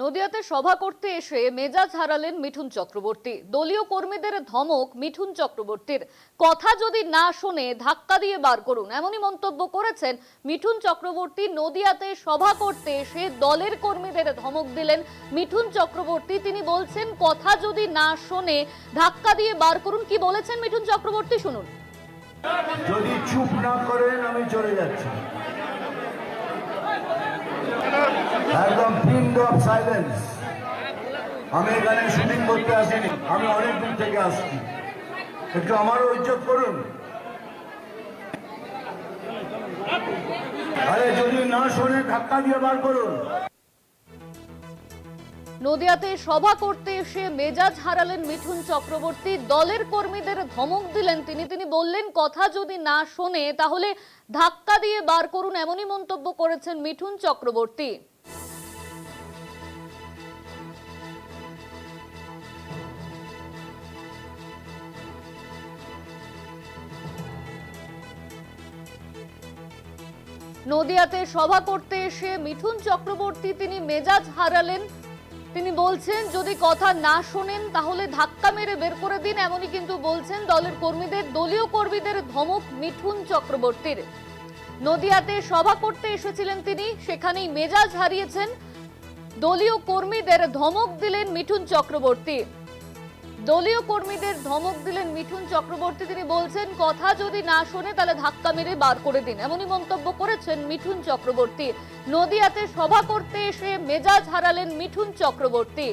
নদিয়াতে সভা করতে এসে মেজাজ হারালেন মিঠুন চক্রবর্তী। দলীয় কর্মীদের ধমক মিঠুন চক্রবর্তীর। কথা যদি না শোনে ধাক্কা দিয়ে বার করুন, এমনই মন্তব্য করেছেন মিঠুন চক্রবর্তী। নদিয়াতে সভা করতে এসে দলের কর্মীদের ধমক দিলেন মিঠুন চক্রবর্তী। তিনি বলছেন, কথা যদি না শোনে ধাক্কা দিয়ে বার করুন। কি বলেছেন মিঠুন চক্রবর্তী? শুনুন। যদি চুপ না করেন, আমি চলে যাচ্ছি। একদম সাইলেন্স আমি এখানে শুটিং করতে আসিনি, আমি অনেক দূর থেকে আসছি। একটু আমারও ইজ্জত করুন। আরে, যদি না শোনে ধাক্কা দিয়ে বার করুন। নদিয়াতে সভা করতে এসে মেজাজ হারালেন মিঠুন চক্রবর্তী। দলের কর্মীদের ধমক দিলেন তিনি। তিনি বললেন, কথা যদি না শোনে, তাহলে ধাক্কা দিয়ে বার করুন, এমনই মন্তব্য করেছেন মিঠুন চক্রবর্তী। নদিয়াতে সভা করতে এসে মিঠুন চক্রবর্তী তিনি মেজাজ হারালেন। তিনি বলছেন, যদি কথা না শোনেন, তাহলে ধাক্কা মেরে বের করে দিন। এমনই কিন্তু বলছেন দলের কর্মীদের, দলীয় কর্মীদের ধমক মিঠুন চক্রবর্তীর। নদিয়াতে সভা করতে এসেছিলেন তিনি, সেখানেই মেজাজ হারিয়েছেন। দলীয় কর্মীদের ধমক দিলেন মিঠুন চক্রবর্তী। দলীয় কর্মীদের ধমক দিলেন মিঠুন চক্রবর্তী। তিনি বলছেন, কথা যদি না শোনে, তাহলে ধাক্কা মেরে বার করে দিন। এমনই মন্তব্য করেছেন মিঠুন চক্রবর্তী। নদিয়াতে সভা করতে এসে মেজাজ হারালেন মিঠুন চক্রবর্তী।